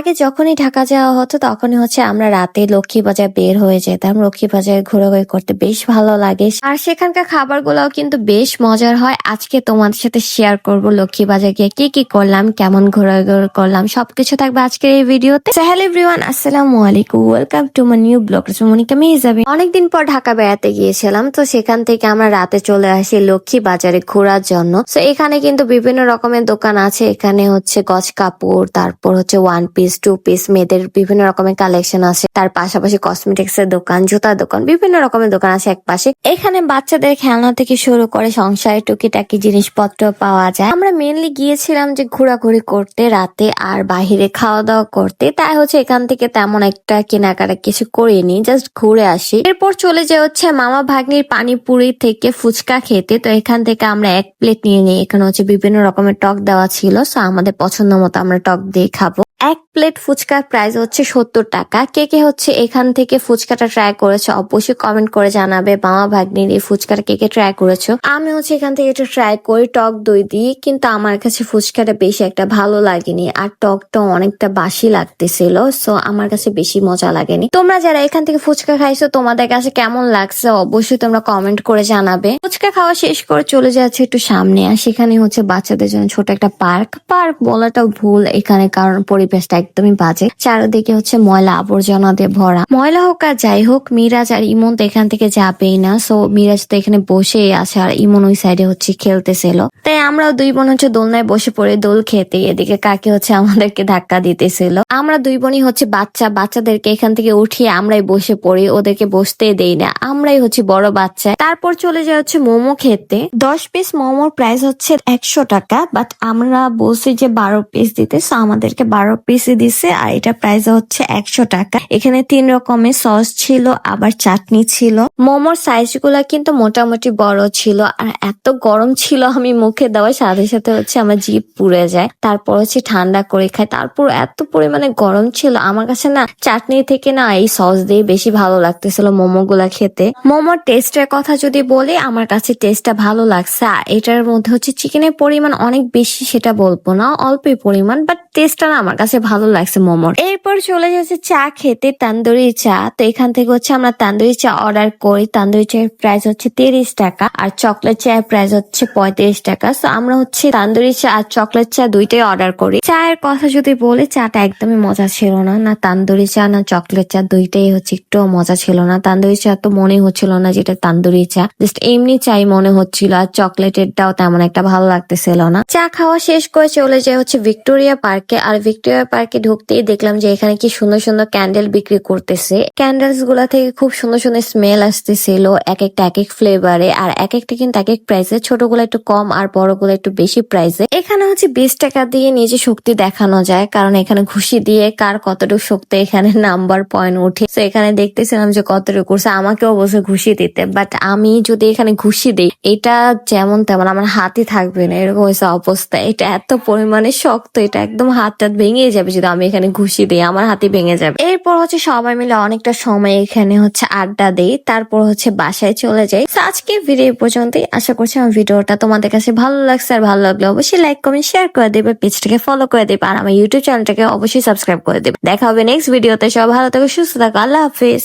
আগে যখনই ঢাকা যাওয়া হতো, তখনই হচ্ছে আমরা রাতে লক্ষ্মী বাজার বের হয়ে যেতাম। লক্ষ্মী বাজারে ঘোরাঘুরি করতে বেশ ভালো লাগে। আর সেখানকার খাবার খাবারগুলোও কিন্তু বেশ মজার হয়। আজকে তোমাদের সাথে শেয়ার করব লক্ষ্মী বাজার গিয়ে কি কি করলাম, কেমন ঘোরাঘুরি করলাম, সবকিছু থাকবে আজকের এই ভিডিওতে। হ্যালো এভরিওয়ান আসসালামু আলাইকুম। Welcome to my new blog Monika Mehjabi অনেকদিন পর ঢাকা বেড়াতে গিয়েছিলাম, তো সেখান থেকে আমরা রাতে চলে আসি লক্ষ্মী বাজারে ঘোরার জন্য। তো এখানে কিন্তু বিভিন্ন রকমের দোকান আছে। এখানে হচ্ছে গজ কাপড়, তারপর হচ্ছে ওয়ান পিস টু পিস মেয়েদের বিভিন্ন রকমের কালেকশন আছে। তার পাশাপাশি কসমেটিক্স এর দোকান, জুতার দোকান, বিভিন্ন রকমের দোকান আছে এক পাশে এখানে বাচ্চাদের খেলনা থেকে শুরু করে সংসারের টুকিটাকি জিনিসপত্র পাওয়া যায়। আমরা মেনলি গিয়েছিলাম যে ঘোরাঘুরি করতে রাতে আর বাহিরে খাওয়া দাওয়া করতে। তাই হচ্ছে এখান থেকে তেমন একটা কেনাকাটা কিছু করিনি জাস্ট ঘুরে আসি। এরপর চলে যায় হচ্ছে মামা ভাগ্নির পানিপুরি থেকে ফুচকা খেতে। তো এখান থেকে আমরা এক প্লেট নিয়ে নিই। এখানে হচ্ছে বিভিন্ন রকমের টক দেওয়া ছিল সো আমাদের পছন্দ মতো আমরা টক দিয়ে খাব। এক প্লেট ফুচকার প্রাইস হচ্ছে সত্তর টাকা। কে কে হচ্ছে এখান থেকে ফুচকাটা ট্রাই করেছ, অবশ্যই কমেন্ট করে জানাবে। মামা ভাগ্নির এই ফুচকাটা কে কে ট্রাই করেছ? আমি হচ্ছে এখান থেকে একটু ট্রাই করি, টক দই দিয়ে কিন্তু আমার কাছে ফুচকাটা বেশি একটা ভালো লাগেনি। আর টকটা অনেকটা বাসি লাগতেছিল সো আমার কাছে বেশি মজা লাগেনি। তোমরা যারা এখান থেকে ফুচকা খাইছো, তোমাদের কাছে কেমন লাগছে অবশ্যই তোমরা কমেন্ট করে জানাবে। ফুচকা খাওয়া শেষ করে চলে যাচ্ছে একটু সামনে, আর সেখানে হচ্ছে বাচ্চাদের জন্য ছোট একটা পার্ক। পার্ক বলাটাও ভুল এখানে, কারণ পরিবেশটা একদমই বাজে। চারিদিকে হচ্ছে ময়লা আবর্জনা দিয়ে ভরা। ময়লা হোক আর যাই হোক, মিরাজ আর ইমন তো এখান থেকে যাবেই না। সো মিরাজ তো এখানে বসেই আছে আর ইমন ওই সাইডে হচ্ছে খেলতেছিল। তাই আমরাও দুই বোন হচ্ছে দোলনায় বসে পড়ে দোল খেতে। এদিকে কাকে হচ্ছে আমাদেরকে ধাক্কা দিতেছিল। আমরা দুই বোনই হচ্ছে বাচ্চা, বাচ্চাদেরকে এখান থেকে উঠিয়ে আমরাই বসে পড়ি, ওদেরকে বসতে দেই না। আমরাই হচ্ছে বড় বাচ্চা। তারপর চলে যায় হচ্ছে মোমো খেতে। দশ পিস মোমোর প্রাইস হচ্ছে একশো টাকা বাট আমরা বলছি যে বারো পিস দিতে, so আমাদেরকে বারো পিসই দিছে, আর এটা প্রাইস হচ্ছে একশো টাকা। এখানে তিন রকমের সস ছিল, আবার চাটনি ছিল। মোমোর সাইজগুলা কিন্তু মোটামুটি বড় ছিল, আর এত গরম ছিল আমি মুখে দেওয়ার সাথে সাথে হচ্ছে আমার জিভ পুড়ে যায়। তারপর হচ্ছে ঠান্ডা করে খাই। তারপর এত পরিমাণে গরম ছিল। আমার কাছে না চাটনি থেকে না এই সস দিয়ে বেশি ভালো লাগতেছিল মোমো গুলা খেতে। মোমোর টেস্টের কথা যদি বলি, আমার কাছে টেস্টটা ভালো লাগছে। এটার মধ্যে হচ্ছে চিকেনের পরিমাণ অনেক বেশি সেটা বলব না। অল্পই পরিমাণ বাট টেস্টটা আমার কাছে ভালো লাগছে মোমোর। এরপর চলে যাচ্ছে চা খেতে তান্দুরি চা। তো এখান থেকে হচ্ছে আমরা তান্দুরি চা অর্ডার করি। তান্দুরি চায়ের প্রাইস হচ্ছে তিরিশ টাকা আর চকলেট চায়ের প্রাইস হচ্ছে পঁয়ত্রিশ টাকা। তো আমরা হচ্ছে তান্দুরি চা আর চকলেট চা দুইটাই অর্ডার করি। চায়ের কথা যদি বলি, চাটা একদমই মজা ছিল না। না তান্দুরি চা, না চকলেট চা দুইটাই হচ্ছে একটু মজা ছিল না। তান্দুরি চা তো মনে হচ্ছিল না যেটা তান্দুরি চা। জাস্ট এমনি চাই মনে হচ্ছিল আর চকলেটেরটাও তেমন একটা ভালো লাগতেছিল না। চা খাওয়া শেষ করে চলে যায় হচ্ছে ভিক্টোরিয়া পার্কে। আর ভিক্টোরিয়া পার্কে ঢুকতেই দেখলাম যে এখানে কি সুন্দর সুন্দর ক্যান্ডেল বিক্রি করতেছে। ক্যান্ডেলসগুলা থেকে খুব সুন্দর সুন্দর স্মেল আসতেছিল এক একটা এক এক ফ্লেভারে আর এক একটা কিন্তু এক এক প্রাইসে ছোটগুলো একটু কম আর বড়গুলো একটু বেশি প্রাইসে এখানে হচ্ছে বিশ টাকা দিয়ে নিজে শক্তি দেখানো যায়, কারণ এখানে ঘুষি দিয়ে কার কতটুকু শক্তি এখানে নাম্বার পয়েন্ট উঠে তো এখানে দেখতেছিলাম যে কতটুকু করছে, আমাকেও অবশ্যই ঘুষি দিতে। বাট আমি যদি এখানে ঘুষি দিই, এটা যেমন তেমন আমার হাতে থাকবে না, এরকম হয়েছে অবস্থা। এটা এত পরিমাণে শক্ত, এটা একদম হাত টাত ভেঙে যাবে যদি আমি এখানে ঘুষি দিই, আমার হাতে ভেঙে যাবে। এরপর হচ্ছে সবাই মিলে অনেকটা সময় এখানে হচ্ছে আড্ডা দেই, তারপর হচ্ছে বাসায় চলে যাই। আজকে ভিডিও পর্যন্ত আশা করছি আমার ভিডিওটা তোমাদের কাছে ভালো লাগছে। আর ভালো লাগলে অবশ্যই লাইক কমেন্ট শেয়ার করে দেবে, পেজটাকে ফলো করে দেবে, আর আমার ইউটিউব চ্যানেলটাকে অবশ্যই সাবস্ক্রাইব করে দেবে। দেখা হবে নেক্সট ভিডিওতে সব ভালো থাকো, সুস্থ থাকো। আল্লাহ হাফিজ।